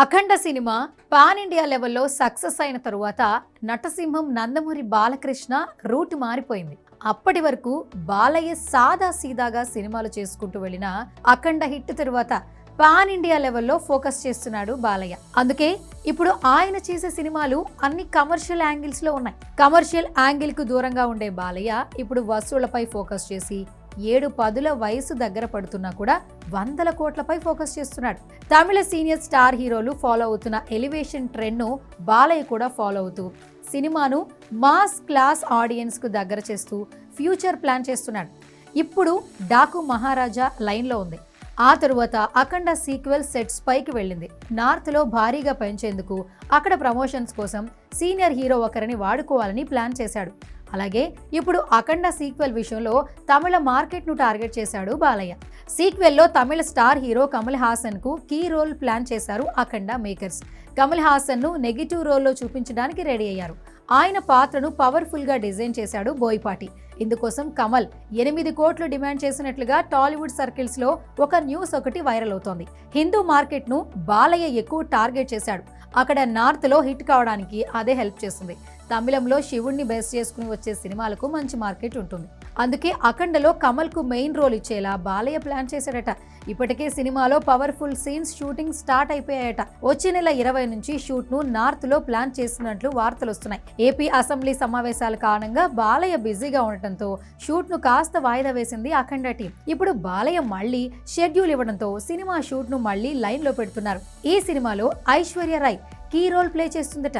అఖండ cinema pan India లెవెల్లో success అయిన తరువాత నటసింహం నందమూరి బాలకృష్ణ రూట్ మారిపోయింది. అప్పటి వరకు బాలయ్య సాదా సీదాగా సినిమాలు చేసుకుంటూ వెళ్ళిన అఖండ హిట్ తరువాత పాన్ ఇండియా లెవెల్లో ఫోకస్ చేస్తున్నాడు బాలయ్య. అందుకే ఇప్పుడు ఆయన చేసే సినిమాలు అన్ని కమర్షియల్ యాంగిల్స్లో ఉన్నాయి. కమర్షియల్ యాంగిల్కు దూరంగా ఉండే బాలయ్య ఇప్పుడు వసూళ్ళపై ఫోకస్ చేసి ఏడు పదుల వయసు దగ్గర పడుతున్నా కూడా వందల కోట్లపై ఫోకస్ చేస్తున్నాడు. తమిళ సీనియర్ స్టార్ హీరోలు ఫాలో అవుతున్న ఎలివేషన్ ట్రెండ్ను బాలయ్య కూడా ఫాలో అవుతూ సినిమాను మాస్ క్లాస్ ఆడియన్స్కు దగ్గర చేస్తూ ఫ్యూచర్ ప్లాన్ చేస్తున్నాడు. ఇప్పుడు డాకు మహారాజా లైన్లో ఉంది. ఆ తరువాత అఖండ సీక్వెల్ సెట్స్ పైకి వెళ్ళింది. నార్త్లో భారీగా పెంచేందుకు అక్కడ ప్రమోషన్స్ కోసం సీనియర్ హీరో ఒకరిని వాడుకోవాలని ప్లాన్ చేశాడు. అలాగే ఇప్పుడు అఖండ సీక్వెల్ విషయంలో తమిళ మార్కెట్ను టార్గెట్ చేశాడు బాలయ్య. సీక్వెల్లో తమిళ స్టార్ హీరో కమల్ హాసన్కు కీ రోల్ ప్లాన్ చేశారు అఖండ మేకర్స్. కమల్ హాసన్ను నెగిటివ్ రోల్లో చూపించడానికి రెడీ అయ్యారు. ఆయన పాత్రను పవర్ఫుల్గా డిజైన్ చేశాడు బోయిపాటి. ఇందుకోసం కమల్ ఎనిమిది కోట్లు డిమాండ్ చేసినట్లుగా టాలీవుడ్ సర్కిల్స్లో ఒక న్యూస్ ఒకటి వైరల్ అవుతోంది. హిందూ మార్కెట్ను బాలయ్య ఎక్కువ టార్గెట్ చేశాడు. అక్కడ నార్త్లో హిట్ కావడానికి అదే హెల్ప్ చేస్తుంది. తమిళంలో శివుణ్ణి బేస్ చేసుకుని వచ్చే సినిమాలకు మంచి మార్కెట్ ఉంటుంది. అందుకే అఖండలో కమల్కు మెయిన్ రోల్ ఇచ్చేలా బాలయ్య ప్లాన్ చేశాడట. ఇప్పటికే సినిమాలో పవర్ఫుల్ సీన్స్ షూటింగ్ స్టార్ట్ అయిపోయాయట. వచ్చే నెల ఇరవై నుంచి షూట్ను నార్త్లో ప్లాన్ చేస్తున్నట్లు వార్తలు వస్తున్నాయి. ఏపీ అసెంబ్లీ సమావేశాల కారణంగా బాలయ్య బిజీగా ఉండటంతో షూట్ను కాస్త వాయిదా వేసింది అఖండ టీం. ఇప్పుడు బాలయ్య మళ్ళీ షెడ్యూల్ ఇవ్వడంతో సినిమా షూట్ను మళ్ళీ లైన్లో పెడుతున్నారు. ఈ సినిమాలో Aishwarya Rai key role play చేస్తుందట.